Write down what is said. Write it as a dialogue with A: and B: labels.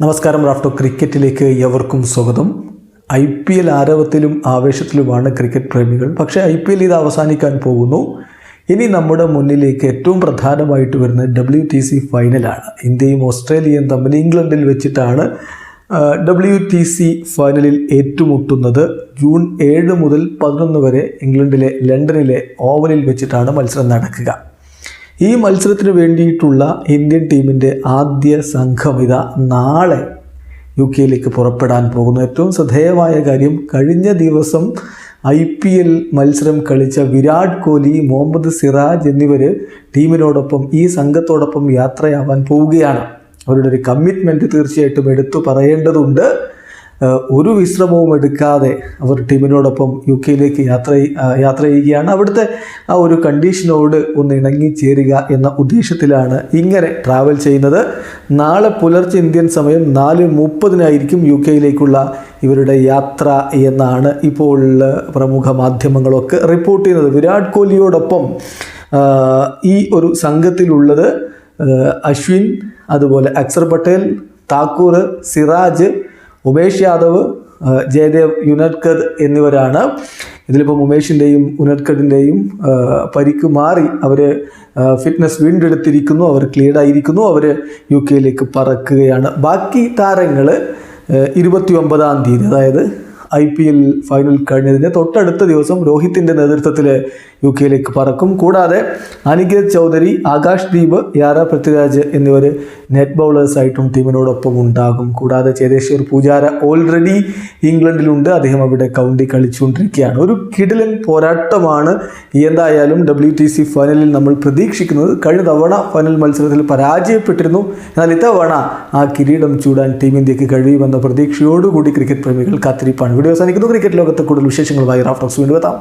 A: നമസ്കാരം റാഫ്റ്റോ. ക്രിക്കറ്റിലേക്ക് എവർക്കും സ്വാഗതം. ഐ പി എൽ ആരവത്തിലും ആവേശത്തിലുമാണ് ക്രിക്കറ്റ് പ്രേമികൾ. പക്ഷേ ഐ പി എൽ ഇത് അവസാനിക്കാൻ പോകുന്നു. ഇനി നമ്മുടെ മുന്നിലേക്ക് ഏറ്റവും പ്രധാനമായിട്ട് വരുന്നത് ഡബ്ല്യു ടി സി ഫൈനലാണ്. ഇന്ത്യയും ഓസ്ട്രേലിയയും തമ്മിൽ ഇംഗ്ലണ്ടിൽ വെച്ചിട്ടാണ് ഡബ്ല്യു ടി സി ഫൈനലിൽ ഏറ്റുമുട്ടുന്നത്. ജൂൺ ഏഴ് മുതൽ പതിനൊന്ന് വരെ ഇംഗ്ലണ്ടിലെ ലണ്ടനിലെ ഓവലിൽ വെച്ചിട്ടാണ് മത്സരം നടക്കുക. ഈ മത്സരത്തിന് വേണ്ടിയിട്ടുള്ള ഇന്ത്യൻ ടീമിന്റെ ആദ്യ സംഘം ഇതാ നാളെ യു കെയിലേക്ക് പുറപ്പെടാൻ പോകുന്നു. ഏറ്റവും ശ്രദ്ധേയമായ കാര്യം കഴിഞ്ഞ ദിവസം ഐ പി എൽ മത്സരം കളിച്ച വിരാട് കോഹ്ലി മുഹമ്മദ് സിറാജ് എന്നിവർ ടീമിനോടൊപ്പം ഈ സംഘത്തോടൊപ്പം യാത്രയാവാൻ പോവുകയാണ്. അവരുടെ ഒരു കമ്മിറ്റ്മെന്റ് തീർച്ചയായിട്ടും എടുത്തു പറയേണ്ടതുണ്ട്. ഒരു വിശ്രമവും എടുക്കാതെ അവർ ടീമിനോടൊപ്പം യു കെയിലേക്ക് യാത്ര യാത്ര ചെയ്യുകയാണ്. അവിടുത്തെ ആ ഒരു കണ്ടീഷനോട് ഒന്ന് ഇണങ്ങിച്ചേരുക എന്ന ഉദ്ദേശത്തിലാണ് ഇങ്ങനെ ട്രാവൽ ചെയ്യുന്നത്. നാളെ പുലർച്ചെ ഇന്ത്യൻ സമയം നാല് മുപ്പതിനായിരിക്കും യു കെയിലേക്കുള്ള ഇവരുടെ യാത്ര എന്നാണ് ഇപ്പോൾ പ്രമുഖ മാധ്യമങ്ങളൊക്കെ റിപ്പോർട്ട് ചെയ്യുന്നത്. വിരാട് കോഹ്ലിയോടൊപ്പം ഈ ഒരു സംഘത്തിലുള്ളത് അശ്വിൻ അതുപോലെ അക്സർ പട്ടേൽ താക്കൂർ സിറാജ് ഉമേഷ് യാദവ് ജയദേവ് യുനൈറ്റഡ് എന്നിവരാണ്. ഇതിലിപ്പം ഉമേഷിന്റെയും യുനൈറ്റഡിന്റെയും പരിക്ക് മാറി അവർ ഫിറ്റ്നസ് വീണ്ടെടുത്തിരിക്കുന്നു അവർ ക്ലിയർഡായിരിക്കുന്നു അവർ യു കെയിലേക്ക് പറക്കുകയാണ്. ബാക്കി താരങ്ങൾ ഇരുപത്തി ഒമ്പതാം തീയതി അതായത് ഐ പി എൽ ഫൈനൽ കഴിഞ്ഞതിന്റെ തൊട്ടടുത്ത ദിവസം രോഹിത്തിന്റെ നേതൃത്വത്തിൽ യു കെയിലേക്ക് പറക്കും. കൂടാതെ അനികേത് ചൗധരി ആകാശ് ദീപ് യാര പൃഥ്വിരാജ് എന്നിവർ നെറ്റ് ബൗളേഴ്സായിട്ടും ടീമിനോടൊപ്പം ഉണ്ടാകും. കൂടാതെ ചേതേശ്വർ പൂജാര ഓൾറെഡി ഇംഗ്ലണ്ടിലുണ്ട്. അദ്ദേഹം അവിടെ കൗണ്ടി കളിച്ചുകൊണ്ടിരിക്കുകയാണ്. ഒരു കിടിലൻ പോരാട്ടമാണ് എന്തായാലും ഡബ്ല്യു ടി സി ഫൈനലിൽ നമ്മൾ പ്രതീക്ഷിക്കുന്നത്. കഴിഞ്ഞ തവണ ഫൈനൽ മത്സരത്തിൽ പരാജയപ്പെട്ടിരുന്നു. എന്നാൽ ഇത്തവണ ആ കിരീടം ചൂടാൻ ടീം ഇന്ത്യയ്ക്ക് കഴിയുമെന്ന പ്രതീക്ഷയോടുകൂടി ക്രിക്കറ്റ് പ്രേമികൾ കാത്തിരിപ്പാണ്. വീഡിയോ അവസാനിക്കുന്നു. ക്രിക്കറ്റ് ലോകത്തെ കൂടുതൽ വിശേഷങ്ങളുമായി റാഫ്റ്റോക്സ് വീണ്ടും എത്താം.